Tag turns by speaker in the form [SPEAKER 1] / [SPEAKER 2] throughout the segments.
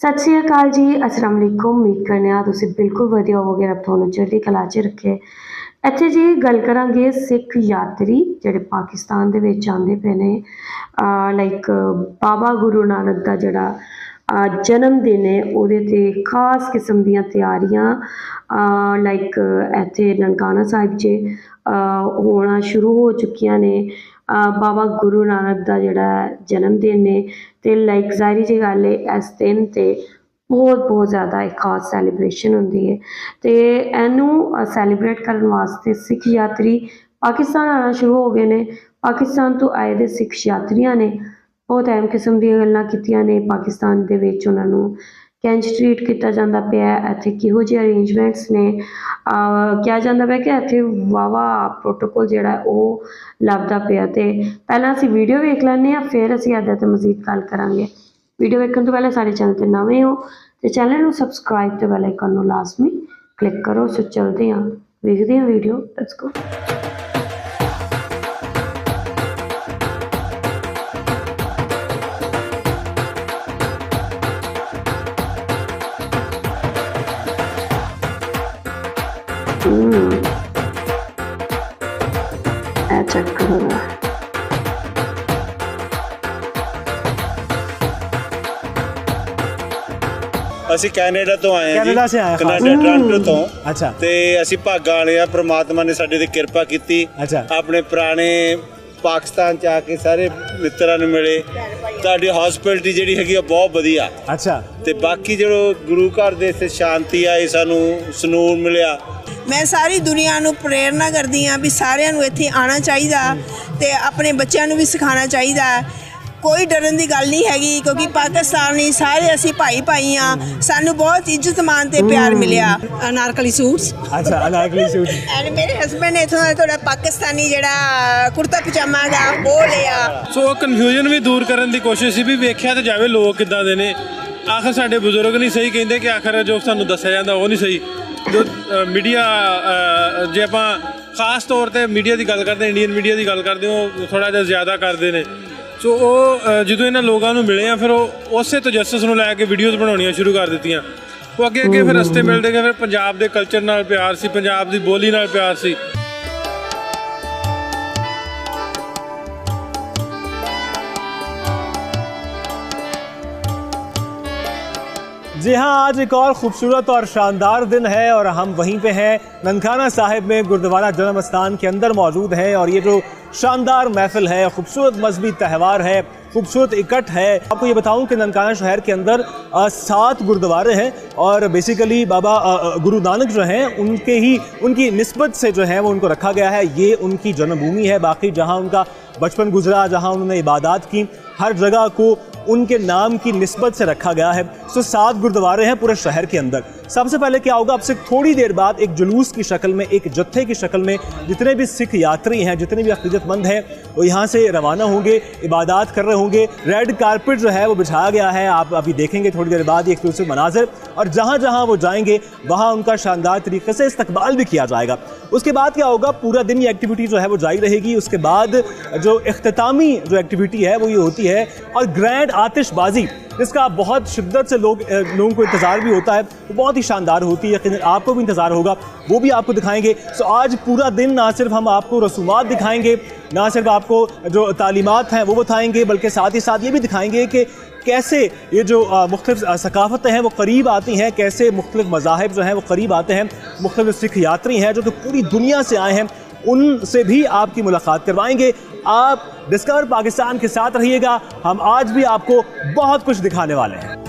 [SPEAKER 1] ਸਤਿ ਸ਼੍ਰੀ ਅਕਾਲ ਜੀ, ਅਸਲਾਮ ਅਲੈਕੁਮ। ਉਮੀਦ ਕਰਨੇ ਆ ਤੁਸੀਂ ਬਿਲਕੁਲ ਵਧੀਆ ਹੋਵੋਗੇ, ਰੱਬ ਤੁਹਾਨੂੰ ਚੜ੍ਹਦੀ ਕਲਾ 'ਚ ਰੱਖੇ। ਇੱਥੇ ਜੀ ਗੱਲ ਕਰਾਂਗੇ ਸਿੱਖ ਯਾਤਰੀ ਜਿਹੜੇ ਪਾਕਿਸਤਾਨ ਦੇ ਵਿੱਚ ਆਉਂਦੇ ਪਏ ਨੇ। ਲਾਈਕ ਬਾਬਾ ਗੁਰੂ ਨਾਨਕ ਦਾ ਜਿਹੜਾ ਜਨਮ ਦਿਨ ਹੈ, ਉਹਦੇ ਤੇ ਖਾਸ ਕਿਸਮ ਦੀਆਂ ਤਿਆਰੀਆਂ ਲਾਈਕ ਇੱਥੇ ਨਨਕਾਣਾ ਸਾਹਿਬ 'ਚ ਹੋਣਾ ਸ਼ੁਰੂ ਹੋ ਚੁੱਕੀਆਂ ਨੇ। ਬਾਬਾ ਗੁਰੂ ਨਾਨਕ ਦਾ ਜਿਹੜਾ ਜਨਮ ਦਿਨ ਨੇ ਤੇ ਲਾਈਕ ਜ਼ਾਹਿਰੀ ਜਿਹੀ ਗੱਲ ਹੈ ਇਸ ਦਿਨ ਤੇ ਬਹੁਤ ਬਹੁਤ ਜ਼ਿਆਦਾ ਇੱਕ ਖਾਸ ਸੈਲੀਬ੍ਰੇਸ਼ਨ ਹੁੰਦੀ ਹੈ ਤੇ ਇਹਨੂੰ ਸੈਲੀਬ੍ਰੇਟ ਕਰਨ ਵਾਸਤੇ ਸਿੱਖ ਯਾਤਰੀ ਪਾਕਿਸਤਾਨ ਆਉਣਾ ਸ਼ੁਰੂ ਹੋ ਗਏ ਨੇ। ਪਾਕਿਸਤਾਨ ਤੋਂ ਆਏ ਦੇ ਸਿੱਖ ਯਾਤਰੀਆਂ ਨੇ ਬਹੁਤ ਅਹਿਮ ਕਿਸਮ ਦੀਆਂ ਗੱਲਾਂ ਕੀਤੀਆਂ ਨੇ। ਪਾਕਿਸਤਾਨ ਦੇ ਵਿੱਚ ਉਹਨਾਂ ਨੂੰ ਕਿੰਝ ਟਰੀਟ ਕੀਤਾ ਜਾਂਦਾ ਪਿਆ ਇੱਥੇ ਕਿਹੋ ਜਿਹੇ ਅਰੇਂਜਮੈਂਟਸ ਨੇ? ਕਿਹਾ ਜਾਂਦਾ ਪਿਆ ਕਿ ਇੱਥੇ ਵਾਵਾ ਪ੍ਰੋਟੋਕੋਲ ਜਿਹੜਾ ਉਹ ਲੱਭਦਾ ਪਿਆ ਤੇ ਪਹਿਲਾਂ ਅਸੀਂ ਵੀਡੀਓ ਵੇਖ ਲੈਂਦੇ ਹਾਂ, ਫਿਰ ਅਸੀਂ ਅੱਗੇ ਤੇ ਮਜ਼ੀਦ ਗੱਲ ਕਰਾਂਗੇ। ਵੀਡੀਓ ਵੇਖਣ ਤੋਂ ਪਹਿਲਾਂ ਸਾਡੇ ਚੈਨਲ ਤੇ ਨਵੇਂ ਹੋ ਤੇ ਚੈਨਲ ਨੂੰ ਸਬਸਕ੍ਰਾਈਬ ਤੇ ਬੈਲ ਆਈਕਨ ਨੂੰ ਲਾਜ਼ਮੀ ਕਲਿੱਕ ਕਰੋ। ਸੋ ਚਲਦੇ ਹਾਂ, ਵੇਖਦੇ ਹਾਂ ਵੀਡੀਓ ਲੈਟਸ ਗੋ
[SPEAKER 2] ਅਸੀਂ ਕੈਨੇਡਾ ਤੋਂ ਆਏ ਹਾਂ
[SPEAKER 3] ਕੈਨੇਡਾ ਸੇ ਆਏ ਹਾਂ, ਖਾਸ।
[SPEAKER 2] ਕੈਨੇਡਾ ਟੋਰਾਂਟੋ ਤੋਂ।
[SPEAKER 3] ਅੱਛਾ।
[SPEAKER 2] ਤੇ ਅਸੀਂ ਭਾਗਾਂ ਵਾਲੇ ਆ ਪ੍ਰਮਾਤਮਾ ਨੇ ਸਾਡੇ ਤੇ ਕਿਰਪਾ ਕੀਤੀ।
[SPEAKER 3] ਅੱਛਾ।
[SPEAKER 2] ਆਪਣੇ ਪੁਰਾਣੇ ਪਾਕਿਸਤਾਨ ਚ ਆ ਕੇ ਸਾਰੇ ਮਿੱਤਰਾਂ ਨੂੰ ਮਿਲੇ। ਤੁਹਾਡੀ ਹਸਪਿਟੈਲਿਟੀ ਜਿਹੜੀ ਹੈਗੀ ਆ ਬਹੁਤ ਵਧੀਆ।
[SPEAKER 3] ਅੱਛਾ।
[SPEAKER 2] ਤੇ ਬਾਕੀ ਜਿਹੜੋ ਗੁਰੂ ਘਰ ਦੇ ਇੱਥੇ ਸ਼ਾਂਤੀ ਆਈ ਸਾਨੂੰ ਸਨੂਰ ਮਿਲਿਆ।
[SPEAKER 4] ਮੈਂ ਸਾਰੀ ਦੁਨੀਆ ਨੂੰ ਪ੍ਰੇਰਨਾ ਕਰਦੀ ਹਾਂ ਵੀ ਸਾਰਿਆਂ ਨੂੰ ਇੱਥੇ ਆਉਣਾ ਚਾਹੀਦਾ ਤੇ ਆਪਣੇ ਬੱਚਿਆਂ ਨੂੰ ਵੀ ਸਿਖਾਉਣਾ ਚਾਹੀਦਾ। ਕੋਈ ਡਰਨ ਦੀ ਗੱਲ ਨਹੀਂ ਹੈਗੀ ਕਿਉਂਕਿ ਪਾਕਿਸਤਾਨੀ ਸਾਰੇ ਅਸੀਂ ਭਾਈ ਭਾਈ ਆ ਸਾਨੂੰ ਬਹੁਤ ਇੱਜ਼ਤ ਮਾਨ ਤੇ ਪਿਆਰ ਮਿਲਿਆ। ਅਨਾਰਕਲੀ ਸੂਟਸ।
[SPEAKER 3] ਅੱਛਾ ਅਨਾਰਕਲੀ ਸੂਟ।
[SPEAKER 4] ਐਂਡ ਮੇਰੇ ਹਸਬੰਡ ਨੇ ਇਥੋਂ ਦਾ ਥੋੜਾ ਪਾਕਿਸਤਾਨੀ ਜਿਹੜਾ ਕੁੜਤਾ ਪਜਾਮਾ ਹੈਗਾ ਉਹ ਲਿਆ।
[SPEAKER 5] ਸੋ ਕਨਫਿਊਜ਼ਨ ਵੀ ਦੂਰ ਕਰਨ ਦੀ ਕੋਸ਼ਿਸ਼ ਸੀ ਵੀ ਵੇਖਿਆ ਤੇ ਜਾਵੇ ਲੋਕ ਕਿੱਦਾਂ ਦੇ ਨੇ। ਆਖਰ ਸਾਡੇ ਬਜ਼ੁਰਗ ਨਹੀਂ ਸਹੀ ਕਹਿੰਦੇ ਕਿ ਆਖਰ ਜੋ ਸਾਨੂੰ ਦੱਸਿਆ ਜਾਂਦਾ ਉਹ ਨਹੀਂ ਸਹੀ। ਜੋ ਮੀਡੀਆ ਜੇ ਆਪਾਂ ਖਾਸ ਤੌਰ ਤੇ ਮੀਡੀਆ ਦੀ ਗੱਲ ਕਰਦੇ ਇੰਡੀਅਨ ਮੀਡੀਆ ਦੀ ਗੱਲ ਕਰਦੇ ਹੋ ਥੋੜਾ ਜਿਹਾ ਜ਼ਿਆਦਾ ਕਰਦੇ ਨੇ। ਸੋ ਉਹ ਅ, ਜਦੋਂ ਇਹਨਾਂ ਲੋਕਾਂ ਨੂੰ ਮਿਲੇ ਆ ਫਿਰ ਉਹ ਉਸੇ ਤਜੱਸਸ ਨੂੰ ਲੈ ਕੇ ਵੀਡੀਓਜ਼ ਬਣਾਉਣੀਆਂ ਸ਼ੁਰੂ ਕਰ ਦਿੱਤੀਆਂ। ਉਹ ਅੱਗੇ ਅੱਗੇ ਫਿਰ ਰਸਤੇ ਮਿਲਦੇ ਗਏ ਫਿਰ ਪੰਜਾਬ ਦੇ ਕਲਚਰ ਨਾਲ ਪਿਆਰ ਸੀ ਪੰਜਾਬ ਦੀ ਬੋਲੀ ਨਾਲ ਪਿਆਰ ਸੀ।
[SPEAKER 3] شاندار محفل ہے، خوبصورت مذہبی تہوار ہے، خوبصورت اکٹھ ہے۔ آپ کو یہ بتاؤں کہ ننکانہ شہر کے اندر سات گردوارے ہیں اور بیسیکلی بابا گرو نانک جو ہیں، ان کے ہی، ان کی نسبت سے جو ہیں وہ ان کو رکھا گیا ہے۔ یہ ان کی جنم بھومی ہے۔ باقی جہاں ان کا بچپن گزرا، جہاں انہوں نے عبادات کی، ہر جگہ کو ان کے نام کی نسبت سے رکھا گیا ہے۔ سو سات گردوارے ہیں پورے شہر کے اندر۔ سب سے پہلے کیا ہوگا؟ اب سے تھوڑی دیر بعد ایک جلوس کی شکل میں، ایک جتھے کی شکل میں جتنے بھی سکھ یاتری ہیں، جتنے بھی عقیدت مند ہیں، وہ یہاں سے روانہ ہوں گے، عبادات کر رہے ہوں گے۔ ریڈ کارپٹ جو ہے، وہ بچھایا گیا ہے۔ آپ ابھی دیکھیں گے تھوڑی دیر بعد ایک دوسرے مناظر۔ اور جہاں جہاں وہ جائیں گے، وہاں ان کا شاندار طریقے سے استقبال بھی کیا جائے گا۔ اس کے بعد کیا ہوگا؟ پورا دن یہ ایکٹیویٹی جو ہے، وہ جاری رہے گی۔ اس کے بعد جو اختتامی جو ایکٹیویٹی ہے، وہ یہ ہوتی ہے اور گرینڈ آتش بازی جس کا بہت شدت سے لوگ لوگوں کو انتظار بھی ہوتا ہے۔ وہ بہت ہی شاندار ہوتی ہے، یقیناً آپ کو بھی انتظار ہوگا۔ وہ بھی آپ کو دکھائیں گے۔ سو آج پورا دن نہ صرف ہم آپ کو رسومات دکھائیں گے، نہ صرف آپ کو جو تعلیمات ہیں وہ بتائیں گے، بلکہ ساتھ ہی ساتھ یہ بھی دکھائیں گے کہ کیسے یہ جو مختلف ثقافتیں ہیں وہ قریب آتی ہیں، کیسے مختلف مذاہب جو ہیں وہ قریب آتے ہیں۔ مختلف سکھ یاتری ہیں جو کہ پوری دنیا سے آئے ہیں، ان سے بھی آپ کی ملاقات کروائیں گے۔ आप डिस्कवर पाकिस्तान के साथ रहिएगा हम आज भी आपको बहुत कुछ दिखाने वाले हैं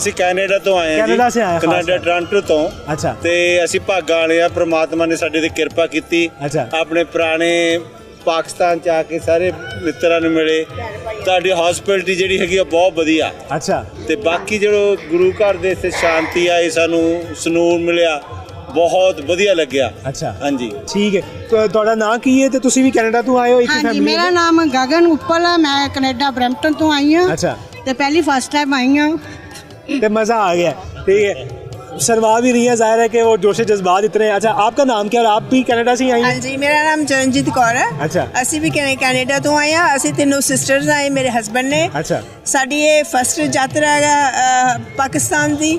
[SPEAKER 2] ਅਸੀਂ ਕੈਨੇਡਾ ਤੋਂ ਆਏ ਹਾਂ
[SPEAKER 3] ਕੈਨੇਡਾ ਸੇ ਆਏ ਹਾਂ,
[SPEAKER 2] ਕੈਨੇਡਾ। ਟੋਰਾਂਟੋ ਤੋਂ।
[SPEAKER 3] ਅੱਛਾ।
[SPEAKER 2] ਤੇ ਅਸੀਂ ਭਾਗਾਂ ਵਾਲੇ ਆ ਪ੍ਰਮਾਤਮਾ ਨੇ ਸਾਡੇ ਤੇ ਕਿਰਪਾ ਕੀਤੀ।
[SPEAKER 3] ਅੱਛਾ।
[SPEAKER 2] ਆਪਣੇ ਪੁਰਾਣੇ ਪਾਕਿਸਤਾਨ ਚ ਆ ਕੇ ਸਾਰੇ ਮਿੱਤਰਾਂ ਨੂੰ ਮਿਲੇ। ਤੁਹਾਡੀ ਹਸਪਿਟੈਲਿਟੀ ਜਿਹੜੀ ਹੈਗੀ ਆ ਬਹੁਤ ਵਧੀਆ।
[SPEAKER 3] ਅੱਛਾ।
[SPEAKER 2] ਤੇ ਬਾਕੀ ਜਿਹੜਾ ਗੁਰੂ ਘਰ ਦੇ ਇੱਥੇ ਸ਼ਾਂਤੀ ਆਈ ਸਾਨੂੰ ਸਨੂਨ ਮਿਲਿਆ ਬਹੁਤ ਵਧੀਆ ਲੱਗਿਆ।
[SPEAKER 3] ਅੱਛਾ।
[SPEAKER 2] ਹਾਂਜੀ।
[SPEAKER 3] ਠੀਕ ਹੈ। ਤੁਹਾਡਾ ਨਾਂ ਕੀ ਹੈ ਤੇ ਤੁਸੀਂ ਵੀ ਕੈਨੇਡਾ ਤੋਂ ਆਏ ਹੋ ਇੱਕ
[SPEAKER 6] ਹਾਂਜੀ
[SPEAKER 3] ਫੈਮਿਲੀ
[SPEAKER 6] ਮੇਰਾ ਨਾਮ ਗਗਨ ਉੱਪਲ ਹੈ ਮੈਂ ਕੈਨੇਡਾ ਬਰੈਂਪਟਨ ਤੋਂ ਆਈ ਹਾਂ।
[SPEAKER 3] ਅੱਛਾ।
[SPEAKER 6] ਤੇ ਪਹਿਲੀ ਫਸਟ ਟਾਈਮ ਆਈ ਹਾਂ।
[SPEAKER 3] ਤੇ मजा आ गया ठीक है शर्मा भी रही है जाहिर है कि वो जोश जज्बात इतने हैं। अच्छा आपका नाम क्या है और आप भी कनाडा से ही आई हैं
[SPEAKER 4] ਹਾਂਜੀ ਮੇਰਾ ਨਾਮ ਚਰਨਜੀਤ ਕੌਰ ਹੈ
[SPEAKER 3] ਅੱਛਾ।
[SPEAKER 4] ਅਸੀਂ ਵੀ ਕੈਨੇ- ਕੈਨੇਡਾ ਤੋਂ ਆਏ ਹਾਂ ਅਸੀਂ ਤਿੰਨੋਂ ਸਿਸਟਰਸ ਆਏ ਮੇਰੇ ਹਸਬੰਡ ਨੇ
[SPEAKER 3] ਅੱਛਾ
[SPEAKER 4] ਸਾਡੀ ਇਹ ਫਸਟ ਯਾਤਰਾ ਹੈਗਾ ਅਹ, ਪਾਕਿਸਤਾਨ ਦੀ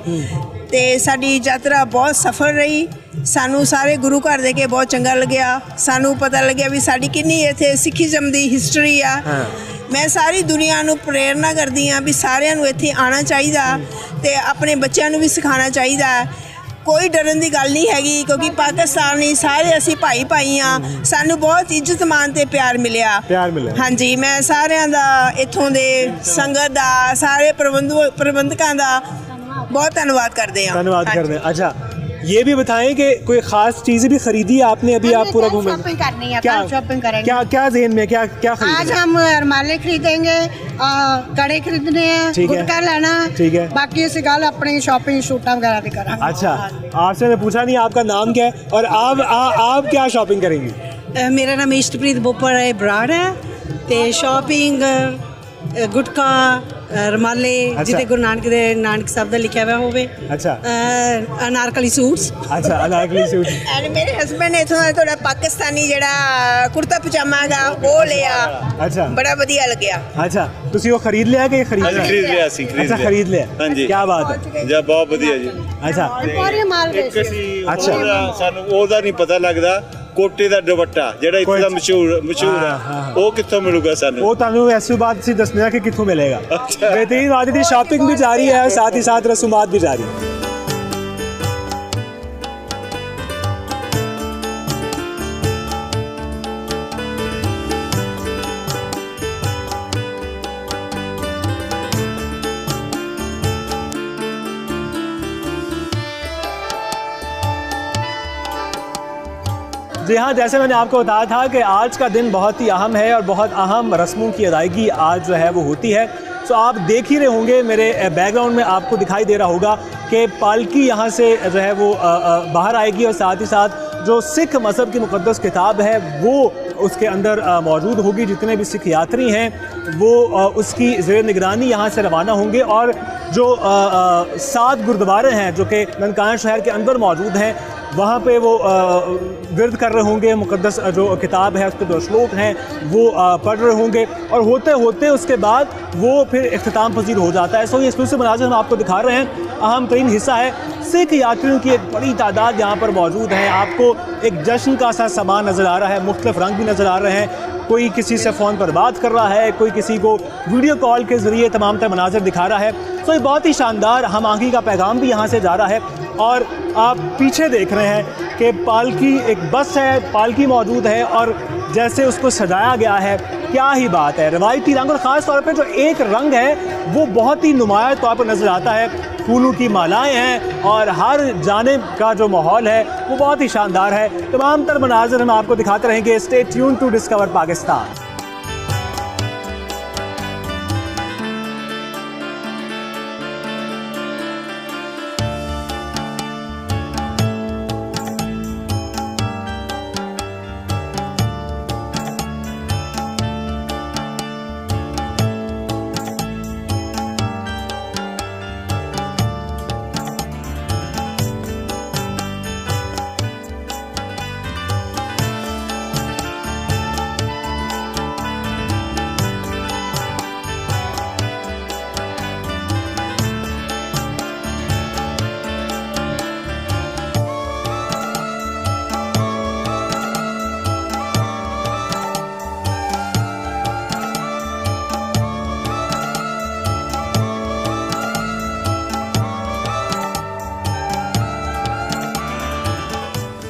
[SPEAKER 4] ਤੇ ਸਾਡੀ ਯਾਤਰਾ ਬਹੁਤ ਸਫਲ ਰਹੀ ਸਾਨੂੰ ਸਾਰੇ ਗੁਰੂ ਘਰ ਦੇ ਕੇ ਬਹੁਤ ਚੰਗਾ ਲੱਗਿਆ ਸਾਨੂੰ ਪਤਾ ਲੱਗਿਆ ਵੀ ਸਾਡੀ ਕਿੰਨੀ ਇੱਥੇ ਸਿੱਖੀਜ਼ਮ ਦੀ ਹਿਸਟਰੀ ਆ
[SPEAKER 3] ਹਾਂ।
[SPEAKER 4] ਮੈਂ ਸਾਰੀ ਦੁਨੀਆ ਨੂੰ ਪ੍ਰੇਰਣਾ ਕਰਦੀ ਆ ਵੀ ਸਾਰਿਆਂ ਨੂੰ ਇੱਥੇ ਆਉਣਾ ਚਾਹੀਦਾ ਤੇ ਆਪਣੇ ਬੱਚਿਆਂ ਨੂੰ ਵੀ ਸਿਖਾਉਣਾ ਚਾਹੀਦਾ। ਕੋਈ ਡਰਨ ਦੀ ਗੱਲ ਨਹੀਂ ਹੈਗੀ ਕਿਉਂਕਿ ਪਾਕਿਸਤਾਨੀ ਸਾਰੇ ਅਸੀਂ ਭਾਈ ਭਾਈ ਆ ਸਾਨੂੰ ਬਹੁਤ ਇੱਜ਼ਤ ਮਾਨ ਤੇ ਪਿਆਰ ਮਿਲਿਆ।
[SPEAKER 3] ਪਿਆਰ ਮਿਲਿਆ।
[SPEAKER 4] ਹਾਂਜੀ ਮੈਂ ਸਾਰਿਆਂ ਦਾ ਇੱਥੋਂ ਦੇ ਸੰਗਤ ਦਾ ਸਾਰੇ ਪ੍ਰਬੰਧਕਾਂ ਦਾ ਬਹੁਤ ਧੰਨਵਾਦ ਕਰਦੇ
[SPEAKER 3] ਆ ਧੰਨਵਾਦ ਕਰਦੇ ਆ ਅੱਛਾ یہ بھی بتائیں کہ کوئی خاص چیز
[SPEAKER 6] بھی خریدی آپ
[SPEAKER 3] نے
[SPEAKER 6] ابھی آپ پورا
[SPEAKER 3] گھومیں کیا گے؟ کیا ذہن میں
[SPEAKER 6] کیا
[SPEAKER 3] کیا
[SPEAKER 6] آج ہم ارمالے خریدیں گے کڑے خریدنے
[SPEAKER 3] ہیں گٹکا
[SPEAKER 6] لینا ٹھیک
[SPEAKER 3] ہے۔ باقی
[SPEAKER 6] اسی گل اپنی شاپنگ شوٹاں وغیرہ بھی کریں گے
[SPEAKER 3] اچھا آپ سے میں پوچھا نہیں آپ کا نام کیا ہے؟ اور آپ آپ کیا شاپنگ
[SPEAKER 7] کریں گی؟ میرا نام ایشٹ پریت بوپر ہے۔ براڈ ہے تے شاپنگ گٹکا ਰਮਾਲੇ ਜਿੱਤੇ ਗੁਰੂ ਨਾਨਕ ਦੇ ਨਾਨਕ ਸਾਹਿਬ ਦਾ ਲਿਖਿਆ ਹੋਇਆ ਹੋਵੇ। ਅੱਛਾ। ਅਨਾਰਕਲੀ ਸੂਟਸ।
[SPEAKER 3] ਅੱਛਾ ਅਨਾਰਕਲੀ ਸੂਟਸ
[SPEAKER 4] ਐਂਡ ਮੇਰੇ ਹਸਬੰਡ ਨੇ ਇਥੋਂ ਤੁਹਾਡਾ ਪਾਕਿਸਤਾਨੀ ਜਿਹੜਾ ਕੁੜਤਾ ਪਜਾਮਾ ਹੈਗਾ ਉਹ ਲਿਆ।
[SPEAKER 3] ਅੱਛਾ।
[SPEAKER 4] ਬੜਾ ਵਧੀਆ ਲੱਗਿਆ।
[SPEAKER 3] ਅੱਛਾ ਤੁਸੀਂ ਉਹ ਖਰੀਦ ਲਿਆ ਕਿ ਖਰੀਦ
[SPEAKER 2] ਲਿਆ? ਖਰੀਦ ਲਿਆ ਸੀ ਖਰੀਦ ਲਿਆ।
[SPEAKER 3] ਖਰੀਦ ਲਿਆ।
[SPEAKER 2] ਹਾਂਜੀ।
[SPEAKER 3] ਕੀ ਬਾਤ ਹੈ।
[SPEAKER 2] ਜੀ ਬਹੁਤ ਵਧੀਆ ਜੀ।
[SPEAKER 3] ਅੱਛਾ। ਔਰ
[SPEAKER 2] ਮਾਲ ਸਾਨੂੰ ਉਹਦਾ ਨਹੀਂ ਪਤਾ ਲੱਗਦਾ। ਕੋਟੇ ਦਾ ਦੁਪੱਟਾ ਜਿਹੜਾ ਇੱਥੇ ਦਾ ਮਸ਼ਹੂਰ ਮਸ਼ਹੂਰ
[SPEAKER 3] ਆ
[SPEAKER 2] ਉਹ ਕਿੱਥੋਂ ਮਿਲੂਗਾ ਸਾਨੂੰ?
[SPEAKER 3] ਉਹ ਤੁਹਾਨੂੰ ਇਸ ਤੋਂ ਬਾਅਦ ਦੱਸਣਾ ਕਿ ਕਿੱਥੋਂ ਮਿਲੇਗਾ।
[SPEAKER 2] ਬੇਤਰੀਨ
[SPEAKER 3] ਅੱਜ ਦੀ ਸ਼ਾਪਿੰਗ ਵੀ ਜਾਰੀ ਹੈ ਸਾਥ ਹੀ ਸਾਥ ਰਸੂਮਾਤ ਵੀ ਜਾਰੀ ਹੈ। جی ہاں جیسے میں نے آپ کو بتایا تھا کہ آج کا دن بہت ہی اہم ہے اور بہت اہم رسموں کی ادائیگی آج جو ہے وہ ہوتی ہے۔ سو آپ دیکھ ہی رہے ہوں گے، میرے بیک گراؤنڈ میں آپ کو دکھائی دے رہا ہوگا کہ پالکی یہاں سے جو ہے وہ باہر آئے گی اور ساتھ ہی ساتھ جو سکھ مذہب کی مقدس کتاب ہے وہ اس کے اندر موجود ہوگی۔ جتنے بھی سکھ یاتری ہیں وہ اس کی زیر نگرانی یہاں سے روانہ ہوں گے۔ اور جو سات گردوارے ہیں جو کہ ننکانہ شہر کے اندر موجود ہیں وہاں پہ وہ ورد کر رہے ہوں گے، مقدس جو کتاب ہے، اس کے جو شلوک ہیں، وہ پڑھ رہے ہوں گے، اور ہوتے ہوتے اس کے بعد وہ پھر اختتام پذیر ہو جاتا ہے۔ سو یہ اسکول مناظر ہم آپ کو دکھا رہے ہیں۔ اہم ترین حصہ ہے، سکھ یاتریوں کی ایک بڑی تعداد یہاں پر موجود ہے آپ کو ایک جشن کا سا سامان نظر آ رہا ہے، مختلف رنگ بھی نظر آ رہے ہیں۔ کوئی کسی سے فون پر بات کر رہا ہے، کوئی کسی کو ویڈیو کال کے ذریعے تمام تر مناظر دکھا رہا ہے۔ سو یہ بہت ہی شاندار، ہم آنگی کا پیغام بھی یہاں سے جا رہا ہے۔ اور آپ پیچھے دیکھ رہے ہیں کہ پالکی ایک بس ہے، پالکی موجود ہے اور جیسے اس کو سجایا گیا ہے، کیا ہی بات ہے۔ روایتی رنگ اور خاص طور پہ جو ایک رنگ ہے، وہ بہت ہی نمایاں طور پر نظر آتا ہے۔ پھولوں کی مالائیں ہیں اور ہر جانب کا جو ماحول ہے، وہ بہت ہی شاندار ہے۔ تمام تر مناظر ہم آپ کو دکھاتے رہیں گے۔ Stay tune to discover Pakistan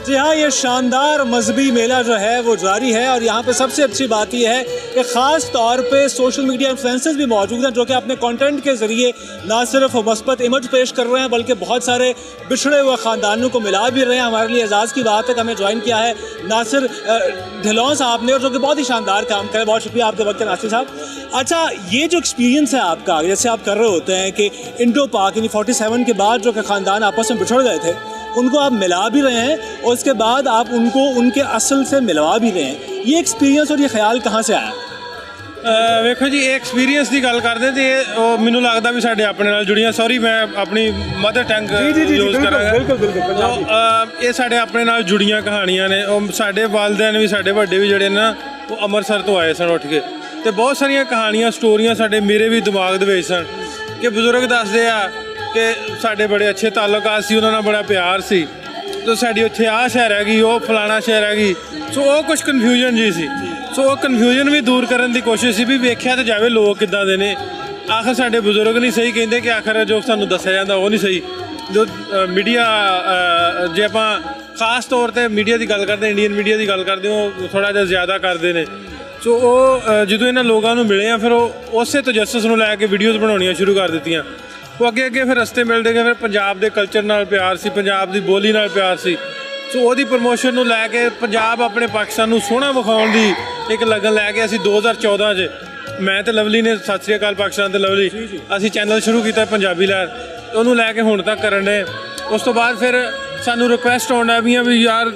[SPEAKER 3] جی ہاں یہ شاندار مذہبی میلہ جو ہے وہ جاری ہے اور یہاں پہ سب سے اچھی بات یہ ہے کہ خاص طور پہ سوشل میڈیا انفلینسز بھی موجود ہیں جو کہ اپنے کانٹینٹ کے ذریعے نہ صرف مثبت امیج پیش کر رہے ہیں، بلکہ بہت سارے بچھڑے ہوئے خاندانوں کو ملا بھی رہے ہیں۔ ہمارے لیے اعزاز کی بات ہے کہ ہمیں جوائن کیا ہے ناصر ڈھلون صاحب نے اور جو کہ بہت ہی شاندار کام کرے۔ بہت شکریہ آپ کے وقت ناصر صاحب۔ اچھا یہ جو ایکسپیرینس ہے آپ کا، جیسے آپ کر رہے ہوتے ہیں کہ انڈو پاک یعنی فورٹی سیون کے بعد جو کہ خاندان آپس میں بچھڑ گئے تھے उनको आप मिला भी रहे हैं और उसके बाद आप उनको उनके असल से मिलवा भी रहे हैं ये एक्सपीरियंस और ये ख्याल कहाँ से आया
[SPEAKER 5] ਅਹ ਵੇਖੋ ਜੀ ਇਹ ਐਕਸਪੀਰੀਅੰਸ ਦੀ ਗੱਲ ਕਰਦੇ ਤੇ ਇਹ ਉਹ ਮੈਨੂੰ ਲੱਗਦਾ ਵੀ ਸਾਡੇ ਆਪਣੇ ਨਾਲ ਜੁੜੀਆਂ ਸੌਰੀ ਮੈਂ ਆਪਣੀ ਮਦਰ ਟੰਗ
[SPEAKER 3] ਜੀ, ਜੀ, ਜੀ,
[SPEAKER 5] ਯੂਜ਼
[SPEAKER 3] ਬਿਲਕੁਲ,
[SPEAKER 5] ਕਰਾਂਗਾ
[SPEAKER 3] ਬਿਲਕੁਲ, ਬਿਲਕੁਲ, ਪੰਜਾਬੀ।
[SPEAKER 5] ਉਹ, ਅਹ, ਇਹ ਸਾਡੇ ਆਪਣੇ ਨਾਲ ਜੁੜੀਆਂ ਕਹਾਣੀਆਂ ਨੇ ਉਹ ਸਾਡੇ ਵਾਲਦਿਆਂ ਵੀ ਸਾਡੇ ਵੱਡੇ ਵੀ ਜਿਹੜੇ ਨੇ ਨਾ ਉਹ ਅੰਮ੍ਰਿਤਸਰ ਤੋਂ ਆਏ ਸਨ ਉੱਠ ਕੇ ਤੇ ਬਹੁਤ ਸਾਰੀਆਂ ਕਹਾਣੀਆਂ ਸਟੋਰੀਆਂ ਸਾਡੇ ਮੇਰੇ ਵੀ ਦਿਮਾਗ ਦੇ ਵਿੱਚ ਸਨ ਕਿ ਬਜ਼ੁਰਗ ਦੱਸਦੇ ਆ ਕਿ ਸਾਡੇ ਬੜੇ ਅੱਛੇ ਤਾਲੁਕਾਤ ਸੀ, ਉਹਨਾਂ ਨਾਲ ਬੜਾ ਪਿਆਰ ਸੀ। ਤੋ ਸਾਡੀ ਉੱਥੇ ਆਹ ਸ਼ਹਿਰ ਹੈਗੀ, ਉਹ ਫਲਾਣਾ ਸ਼ਹਿਰ ਹੈਗੀ। ਸੋ ਉਹ ਕੁਝ ਕਨਫਿਊਜ਼ਨ ਜੀ ਸੀ। ਸੋ ਉਹ ਕਨਫਿਊਜ਼ਨ ਵੀ ਦੂਰ ਕਰਨ ਦੀ ਕੋਸ਼ਿਸ਼ ਸੀ ਵੀ ਵੇਖਿਆ ਤੇ ਜਾਵੇ ਲੋਕ ਕਿੱਦਾਂ ਦੇ ਨੇ। ਆਖਰ ਸਾਡੇ ਬਜ਼ੁਰਗ ਨਹੀਂ ਸਹੀ ਕਹਿੰਦੇ ਕਿ ਆਖਰ ਜੋ ਸਾਨੂੰ ਦੱਸਿਆ ਜਾਂਦਾ ਉਹ ਨਹੀਂ ਸਹੀ। ਜੋ ਮੀਡੀਆ ਜੇ ਆਪਾਂ ਖਾਸ ਤੌਰ ਤੇ ਮੀਡੀਆ ਦੀ ਗੱਲ ਕਰਦੇ ਇੰਡੀਅਨ ਮੀਡੀਆ ਦੀ ਗੱਲ ਕਰਦੇ, ਉਹ ਥੋੜਾ ਜਿਹਾ ਜ਼ਿਆਦਾ ਕਰਦੇ ਨੇ। ਸੋ ਉਹ ਜਦੋਂ ਇਹਨਾਂ ਲੋਕਾਂ ਨੂੰ ਮਿਲੇ ਆ, ਫਿਰ ਉਹ ਉਸੇ ਤਜਸਸ ਨੂੰ ਲੈ ਕੇ ਵੀਡੀਓਜ਼ ਬਣਾਉਣੀਆਂ ਸ਼ੁਰੂ ਕਰ ਦਿੱਤੀਆਂ। ਉਹ ਅੱਗੇ ਅੱਗੇ ਫਿਰ ਰਸਤੇ ਮਿਲਦੇ ਗਏ ਫਿਰ ਪੰਜਾਬ ਦੇ ਕਲਚਰ ਨਾਲ ਪਿਆਰ ਸੀ ਪੰਜਾਬ ਦੀ ਬੋਲੀ ਨਾਲ ਪਿਆਰ ਸੀ। ਸੋ ਉਹਦੀ ਪ੍ਰਮੋਸ਼ਨ ਨੂੰ ਲੈ ਕੇ ਪੰਜਾਬ ਆਪਣੇ ਪਾਕਿਸਤਾਨ ਨੂੰ ਸੋਹਣਾ ਵਿਖਾਉਣ ਦੀ ਇੱਕ ਲਗਨ ਲੈ ਕੇ ਅਸੀਂ 2014 'ਚ ਮੈਂ ਤੇ ਲਵਲੀ ਨੇ ਸਤਿ ਸ੍ਰੀ ਅਕਾਲ ਪਾਕਿਸਤਾਨ ਤੇ ਲਵਲੀ ਅਸੀਂ ਚੈਨਲ ਸ਼ੁਰੂ ਕੀਤਾ ਪੰਜਾਬੀ ਲਹਿਰ। ਉਹਨੂੰ ਲੈ ਕੇ ਹੁਣ ਤੱਕ ਕਰਨ ਦੇ। ਉਸ ਤੋਂ ਬਾਅਦ ਫਿਰ ਸਾਨੂੰ ਰਿਕੁਐਸਟ ਆਉਣ ਵੀ ਆ ਵੀ ਯਾਰ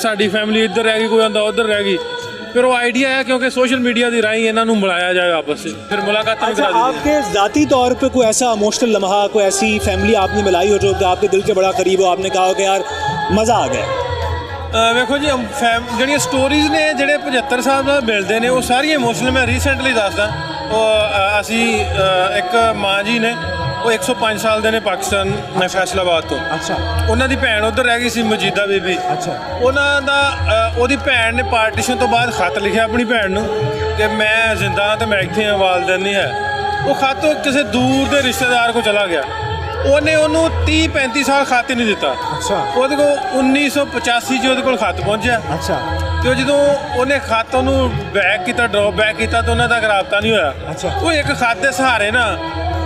[SPEAKER 5] ਸਾਡੀ ਫੈਮਿਲੀ ਇੱਧਰ ਰਹਿ ਗਈ ਕੋਈ ਆਂਦਾ ਉੱਧਰ ਰਹਿ ਗਈ। ਫਿਰ ਉਹ ਆਈਡੀਆ ਆਇਆ ਕਿਉਂਕਿ ਸੋਸ਼ਲ ਮੀਡੀਆ ਦੀ ਰਾਹੀਂ ਇਹਨਾਂ ਨੂੰ ਮਿਲਾਇਆ ਜਾਏ ਆਪਸ ਵਿੱਚ ਫਿਰ ਮੁਲਾਕਾਤਾਂ ਵੀ
[SPEAKER 3] अच्छा
[SPEAKER 5] ਕਰਾ ਦਿੱਤੀਆਂ
[SPEAKER 3] आपके ज़ाती तौर पे कोई ऐसा इमोशनल लम्हा कोई ऐसी फैमिली आपने मिलाई हो जो कि आपके दिल के बड़ा करीब हो आपने कहा हो कि यार मज़ा आ गया
[SPEAKER 5] ਅ, ਵੇਖੋ ਜੀ ਅਮ ਫੈਮ ਜਿਹੜੀਆਂ ਸਟੋਰੀਜ਼ ਨੇ ਜਿਹੜੇ 75 ਸਾਲ ਨਾਲ ਮਿਲਦੇ ਨੇ ਉਹ ਸਾਰੀਆਂ ਇਮੋਸ਼ਨਲ ਮੈਂ ਰੀਸੈਂਟਲੀ ਦੱਸਦਾ ਉਹ ਅਸੀਂ ਇੱਕ ਮਾਂ ਜੀ ਨੇ ਉਹ 105 ਸਾਲ ਦੇ ਨੇ ਪਾਕਿਸਤਾਨ ਮੈਂ ਫੈਸਲਾਬਾਦ ਤੋਂ।
[SPEAKER 3] ਅੱਛਾ।
[SPEAKER 5] ਉਹਨਾਂ ਦੀ ਭੈਣ ਉਧਰ ਰਹਿ ਗਈ ਸੀ ਮਜੀਦਾ ਬੀਬੀ।
[SPEAKER 3] ਅੱਛਾ।
[SPEAKER 5] ਉਹਨਾਂ ਦਾ ਉਹਦੀ ਭੈਣ ਨੇ ਪਾਰਟੀਸ਼ਨ ਤੋਂ ਬਾਅਦ ਖਤ ਲਿਖਿਆ ਆਪਣੀ ਭੈਣ ਨੂੰ ਕਿ ਮੈਂ ਜ਼ਿੰਦਾ ਹਾਂ ਤੇ ਮੈਂ ਇੱਥੇ ਹਾਂ ਵਾਲਦਨ ਹੈ। ਉਹ ਖਤ ਕਿਸੇ ਦੂਰ ਦੇ ਰਿਸ਼ਤੇਦਾਰ ਕੋ ਚਲਾ ਗਿਆ। ਉਹਨੇ ਉਹਨੂੰ 30 35 ਸਾਲ ਖਾਤੇ ਨਹੀਂ ਦਿੱਤਾ।
[SPEAKER 3] ਅੱਛਾ।
[SPEAKER 5] ਉਹਦੇ ਕੋਲ 1985 ਚ ਉਹਦੇ ਕੋਲ ਖਤ ਪਹੁੰਚਿਆ।
[SPEAKER 3] ਅੱਛਾ।
[SPEAKER 5] ਤੇ ਜਦੋਂ ਉਹਨੇ ਖਤ ਉਹਨੂੰ ਬੈਕ ਕੀਤਾ ਡ੍ਰੌਪ ਬੈਕ ਕੀਤਾ ਤਾਂ ਉਹਨਾਂ ਦਾ ਰਾਬਤਾ ਨਹੀਂ ਹੋਇਆ।
[SPEAKER 3] ਅੱਛਾ।
[SPEAKER 5] ਉਹ ਇੱਕ ਖਾਤ ਦੇ ਸਹਾਰੇ ਨਾ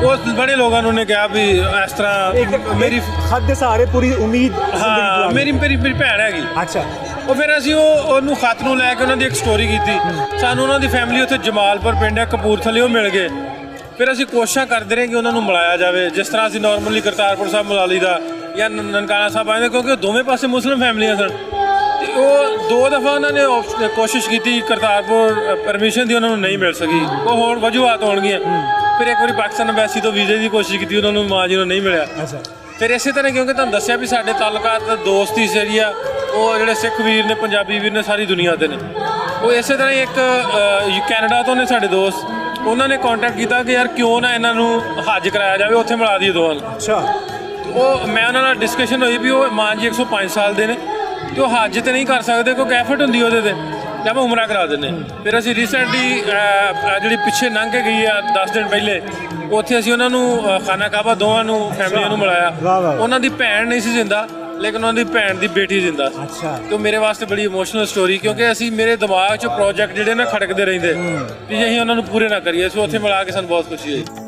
[SPEAKER 5] ਉਹ ਬੜੇ ਲੋਕਾਂ ਨੂੰ ਨੇ ਕਿਹਾ ਵੀ ਇਸ ਤਰ੍ਹਾਂ ਮੇਰੀ
[SPEAKER 3] ਖਤ ਦੇ ਸਹਾਰੇ ਪੂਰੀ ਉਮੀਦ
[SPEAKER 5] ਹਾਂ ਮੇਰੀ ਮੇਰੀ ਭੈਣ ਹੈਗੀ।
[SPEAKER 3] ਅੱਛਾ।
[SPEAKER 5] ਉਹ ਫਿਰ ਅਸੀਂ ਉਹ ਉਹਨੂੰ ਖਤ ਨੂੰ ਲੈ ਕੇ ਉਹਨਾਂ ਦੀ ਇੱਕ ਸਟੋਰੀ ਕੀਤੀ। ਸਾਨੂੰ ਉਹਨਾਂ ਦੀ ਫੈਮਿਲੀ ਉੱਥੇ ਜਮਾਲਪੁਰ ਪਿੰਡ ਹੈ ਕਪੂਰਥਲੇ ਉਹ ਮਿਲ ਗਏ। ਫਿਰ ਅਸੀਂ ਕੋਸ਼ਿਸ਼ਾਂ ਕਰਦੇ ਰਹੇ ਕਿ ਉਹਨਾਂ ਨੂੰ ਮਿਲਾਇਆ ਜਾਵੇ। ਜਿਸ ਤਰ੍ਹਾਂ ਅਸੀਂ ਨਾਰਮਲੀ ਕਰਤਾਰਪੁਰ ਸਾਹਿਬ ਮਲਾਲੀ ਦਾ ਜਾਂ ਨਨਕਾਣਾ ਸਾਹਿਬ ਆਏ ਕਿਉਂਕਿ ਉਹ ਦੋਵੇਂ ਪਾਸੇ ਮੁਸਲਮ ਫੈਮਲੀਆਂ ਸਨ। ਤੇ ਉਹ ਦੋ ਦਫਾ ਉਹਨਾਂ ਨੇ ਕੋਸ਼ਿਸ਼ ਕੀਤੀ ਕਰਤਾਰਪੁਰ ਪਰਮਿਸ਼ਨ ਦੀ ਉਹਨਾਂ ਨੂੰ ਨਹੀਂ ਮਿਲ ਸਕੀ। ਉਹ ਹੋਰ ਵਜੂਹਾਤ ਹੋਣਗੀਆਂ। ਫਿਰ ਇੱਕ ਵਾਰੀ ਪਾਕਿਸਤਾਨ ਅੰਬੈਸੀ ਤੋਂ ਵੀਜ਼ੇ ਦੀ ਕੋਸ਼ਿਸ਼ ਕੀਤੀ ਉਹਨਾਂ ਨੂੰ ਮਾਂ ਜੀ ਨੂੰ ਨਹੀਂ ਮਿਲਿਆ। ਫਿਰ ਇਸੇ ਤਰ੍ਹਾਂ ਕਿਉਂਕਿ ਤੁਹਾਨੂੰ ਦੱਸਿਆ ਵੀ ਸਾਡੇ ਤਾਲੁਕਾਤ ਦੋਸਤੀ ਜਿਹੜੀ ਆ ਉਹ ਜਿਹੜੇ ਸਿੱਖ ਵੀਰ ਨੇ ਪੰਜਾਬੀ ਵੀਰ ਨੇ ਸਾਰੀ ਦੁਨੀਆ ਦੇ ਨੇ। ਉਹ ਇਸੇ ਤਰ੍ਹਾਂ ਇੱਕ ਕੈਨੇਡਾ ਤੋਂ ਨੇ ਸਾਡੇ ਦੋਸਤ। ਉਹਨਾਂ ਨੇ ਕੰਟੈਕਟ ਕੀਤਾ ਕਿ ਯਾਰ ਕਿਉਂ ਨਾ ਇਹਨਾਂ ਨੂੰ ਹੱਜ ਕਰਾਇਆ ਜਾਵੇ ਉੱਥੇ ਮਿਲਾ ਦੀ ਨੂੰ ਅੱਛਾ। ਉਹ ਮੈਂ ਉਹਨਾਂ ਨਾਲ ਡਿਸਕਸ਼ਨ ਹੋਈ ਵੀ ਉਹ ਮਾਨ ਜੀ 105 ਸਾਲ ਦੇ ਨੇ ਤੇ ਉਹ ਹੱਜ ਤੇ ਨਹੀਂ ਕਰ ਸਕਦੇ ਕਿਉਂਕਿ ਐਫਰਟ ਹੁੰਦੀ ਉਹਦੇ ਤੇ। ਜਾਂ ਮੈਂ ਉਮਰਾ ਕਰਾ ਦਿੰਨੇ ਫਿਰ ਅਸੀਂ ਰੀਸੈਂਟਲੀ ਜਿਹੜੀ ਪਿੱਛੇ ਲੰਘ ਕੇ ਗਈ ਆ 10 ਦਿਨ ਪਹਿਲੇ ਉੱਥੇ ਅਸੀਂ ਉਹਨਾਂ ਨੂੰ ਖਾਨਾ ਕਾਬਾ ਦੋਵਾਂ ਨੂੰ ਫੈਮਲੀਆਂ ਨੂੰ ਮਿਲਾਇਆ। ਉਹਨਾਂ ਦੀ ਭੈਣ ਨਹੀਂ ਸੀ ਜਿੰਦਾ। ਲੇਕਿਨ ਉਹਨਾਂ ਦੀ ਭੈਣ ਦੀ ਬੇਟੀ ਦਿੰਦਾ ਸੀ।
[SPEAKER 3] ਅੱਛਾ।
[SPEAKER 5] ਤੇ ਉਹ ਮੇਰੇ ਵਾਸਤੇ ਬੜੀ ਇਮੋਸ਼ਨਲ ਸਟੋਰੀ ਕਿਉਂਕਿ ਅਸੀਂ ਮੇਰੇ ਦਿਮਾਗ 'ਚ ਪ੍ਰੋਜੈਕਟ ਜਿਹੜੇ ਨਾ ਖੜਕਦੇ ਰਹਿੰਦੇ। ਵੀ ਅਸੀਂ ਉਹਨਾਂ ਨੂੰ ਪੂਰੇ ਨਾ ਕਰੀਏ। ਸੋ ਉੱਥੇ ਮਿਲਾ ਕੇ ਸਾਨੂੰ ਬਹੁਤ ਖੁਸ਼ੀ ਹੋਈ।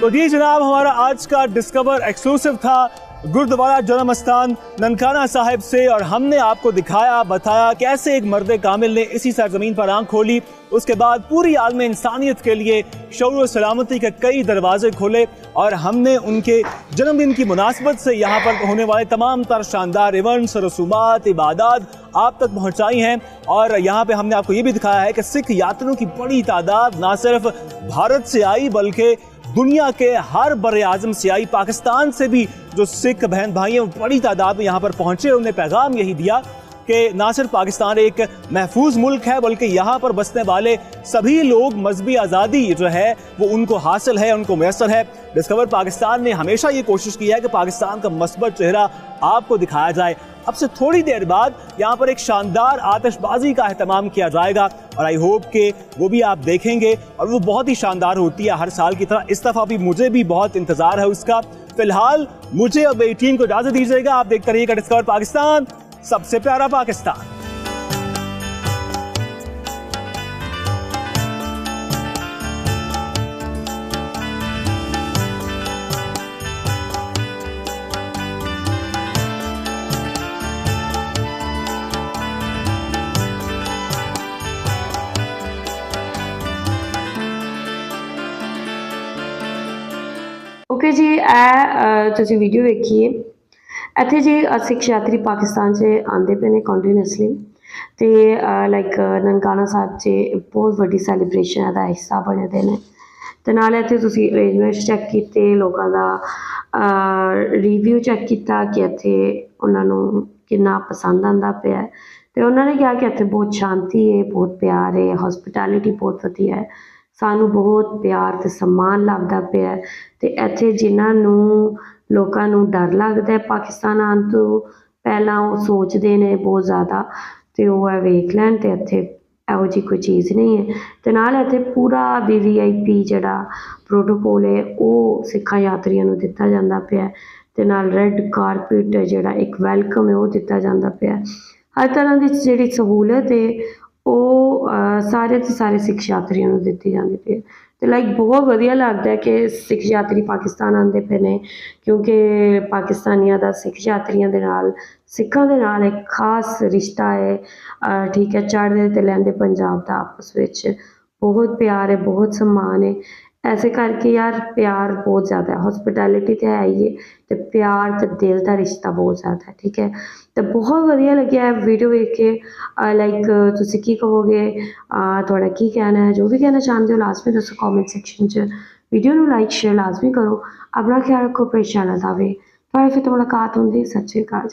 [SPEAKER 3] تو جی جناب، ہمارا آج کا ڈسکور ایکسکلوسو تھا گردوارہ جنم استھان ننکانہ صاحب سے اور ہم نے آپ کو دکھایا، بتایا کیسے ایک مرد کامل نے اسی سرزمین پر آنکھ کھولی۔ اس کے بعد پوری عالم انسانیت کے لیے شعور و سلامتی کے کئی دروازے کھولے اور ہم نے ان کے جنم دن کی مناسبت سے یہاں پر ہونے والے تمام تر شاندار ایونٹس، رسومات، عبادات آپ تک پہنچائی ہیں۔ اور یہاں پہ ہم نے آپ کو یہ بھی دکھایا ہے کہ سکھ یاتروں کی بڑی تعداد نہ صرف بھارت سے آئی بلکہ دنیا کے ہر بر اعظم سیائی پاکستان سے بھی جو سکھ بہن بھائی ہیں بڑی تعداد میں یہاں پر پہنچے انہوں نے پیغام یہی دیا کہ نہ صرف پاکستان ایک محفوظ ملک ہے، بلکہ یہاں پر بسنے والے سبھی لوگ مذہبی آزادی جو ہے، وہ ان کو حاصل ہے، ان کو میسر ہے۔ ڈسکور پاکستان نے ہمیشہ یہ کوشش کی ہے کہ پاکستان کا مثبت چہرہ آپ کو دکھایا جائے۔ اب سے تھوڑی دیر بعد یہاں پر ایک شاندار آتش بازی کا اہتمام کیا جائے گا اور آئی ہوپ کہ وہ بھی آپ دیکھیں گے اور وہ بہت ہی شاندار ہوتی ہے ہر سال کی طرح۔ اس دفعہ بھی مجھے بھی بہت انتظار ہے اس کا۔ فی الحال مجھے اور میری ٹیم کو اجازت دیجیے گا، آپ دیکھتے رہیے گا ڈسکور پاکستان، سب سے پیارا پاکستان۔
[SPEAKER 1] ਓਕੇ ਜੀ, ਇਹ ਤੁਸੀਂ ਵੀਡੀਓ ਵੇਖੀਏ। ਇੱਥੇ ਜੀ ਸਿੱਖ ਯਾਤਰੀ ਪਾਕਿਸਤਾਨ 'ਚ ਆਉਂਦੇ ਪਏ ਨੇ ਕੰਟੀਨਿਊਸਲੀ ਤੇ ਲਾਈਕ ਨਨਕਾਣਾ ਸਾਹਿਬ 'ਚ ਬਹੁਤ ਵੱਡੀ ਸੈਲੀਬ੍ਰੇਸ਼ਨ ਦਾ ਹਿੱਸਾ ਬਣੇ ਦੇ ਨੇ। ਤੇ ਨਾਲ ਇੱਥੇ ਤੁਸੀਂ ਅਰੇਂਜਮੈਂਟਸ ਚੈੱਕ ਕੀਤੇ, ਲੋਕਾਂ ਦਾ ਰਿਵਿਊ ਚੈੱਕ ਕੀਤਾ ਕਿ ਇੱਥੇ ਉਹਨਾਂ ਨੂੰ ਕਿੰਨਾ ਪਸੰਦ ਆਂਦਾ ਪਿਆ ਹੈ। ਤੇ ਉਹਨਾਂ ਨੇ ਕਿਹਾ ਕਿ ਇੱਥੇ ਬਹੁਤ ਸ਼ਾਂਤੀ ਹੈ, ਬਹੁਤ ਪਿਆਰ ਹੈ ਹਸਪਿਟੈਲਿਟੀ ਬਹੁਤ ਵਧੀਆ ਹੈ। ਸਾਨੂੰ ਬਹੁਤ ਪਿਆਰ ਤੇ ਸਨਮਾਨ ਲੱਭਦਾ ਪਿਆ ਹੈ ਤੇ ਇੱਥੇ ਜਿਨ੍ਹਾਂ ਨੂੰ ਲੋਕਾਂ ਨੂੰ ਡਰ ਲੱਗਦਾ ਪਾਕਿਸਤਾਨ ਆਉਣ ਤੋਂ ਪਹਿਲਾਂ ਉਹ ਸੋਚਦੇ ਨੇ ਬਹੁਤ ਜ਼ਿਆਦਾ ਤੇ ਉਹ ਇਹ ਵੇਖ ਲੈਣ ਤੇ ਇੱਥੇ ਇਹੋ ਜਿਹੀ ਕੋਈ ਚੀਜ਼ ਨਹੀਂ ਹੈ। ਤੇ ਨਾਲ ਇੱਥੇ ਪੂਰਾ ਵੀਵੀਆਈਪੀ ਜਿਹੜਾ ਪ੍ਰੋਟੋਕੋਲ ਹੈ, ਉਹ ਸਿੱਖਾਂ ਯਾਤਰੀਆਂ ਨੂੰ ਦਿੱਤਾ ਜਾਂਦਾ ਪਿਆ ਹੈ ਤੇ ਨਾਲ ਰੈੱਡ ਕਾਰਪੇਟ ਜਿਹੜਾ ਇੱਕ ਵੈਲਕਮ ਹੈ, ਉਹ ਦਿੱਤਾ ਜਾਂਦਾ ਪਿਆ ਹਰ ਤਰ੍ਹਾਂ ਦੀ ਜਿਹੜੀ ਸਹੂਲਤ ਹੈ ਉਹ ਸਾਰੇ ਦੇ ਸਾਰੇ ਸਿੱਖ ਯਾਤਰੀਆਂ ਨੂੰ ਦਿੱਤੀ ਜਾਂਦੀ ਪਈ ਹੈ। ਤੇ ਲਾਈਕ ਬਹੁਤ ਵਧੀਆ ਲੱਗਦਾ ਹੈ ਕਿ ਸਿੱਖ ਯਾਤਰੀ ਪਾਕਿਸਤਾਨ ਆਉਂਦੇ ਪਏ ਨੇ, ਕਿਉਂਕਿ ਪਾਕਿਸਤਾਨੀਆਂ ਦਾ ਸਿੱਖ ਯਾਤਰੀਆਂ ਦੇ ਨਾਲ, ਸਿੱਖਾਂ ਦੇ ਨਾਲ ਇੱਕ ਖਾਸ ਰਿਸ਼ਤਾ ਹੈ। ਠੀਕ ਹੈ, ਚੜ੍ਹਦੇ ਤੇ ਲੈਂਦੇ ਪੰਜਾਬ ਦਾ ਆਪਸ ਵਿੱਚ ਬਹੁਤ ਪਿਆਰ ਹੈ, ਬਹੁਤ ਸਨਮਾਨ ਹੈ। ਐਸੇ ਕਰਕੇ ਯਾਰ ਪਿਆਰ ਬਹੁਤ ਜ਼ਿਆਦਾ ਹੈ ਹਸਪਿਟੈਲਿਟੀ ਤੇ ਹੈ ਹੀ ਹੈ ਤੇ ਪਿਆਰ ਤੇ ਦਿਲ ਦਾ ਰਿਸ਼ਤਾ ਬਹੁਤ ਜ਼ਿਆਦਾ ਹੈ, ਠੀਕ ਹੈ? ਤੇ ਬਹੁਤ ਵਧੀਆ ਲੱਗਿਆ ਹੈ ਵੀਡੀਓ ਵੇਖ ਕੇ ਲਾਈਕ ਤੁਸੀਂ ਕੀ ਕਹੋਗੇ? ਤੁਹਾਡਾ ਕੀ ਕਹਿਣਾ ਹੈ? ਜੋ ਵੀ ਕਹਿਣਾ ਚਾਹੁੰਦੇ ਹੋ ਲਾਜ਼ਮੀ ਦੱਸੋ ਕਮੈਂਟ ਸੈਕਸ਼ਨ 'ਚ। ਵੀਡੀਓ ਨੂੰ ਲਾਈਕ ਸ਼ੇਅਰ ਲਾਜ਼ਮੀ ਕਰੋ। ਆਪਣਾ ਖਿਆਲ ਰੱਖੋ, ਪਰੇਸ਼ਾਨ ਨਾ ਜਾਵੇ ਪਰ ਫਿਰ ਤੋਂ ਮੁਲਾਕਾਤ ਹੁੰਦੀ ਸਤਿ ਸ਼੍ਰੀ ਅਕਾਲ ਜੀ।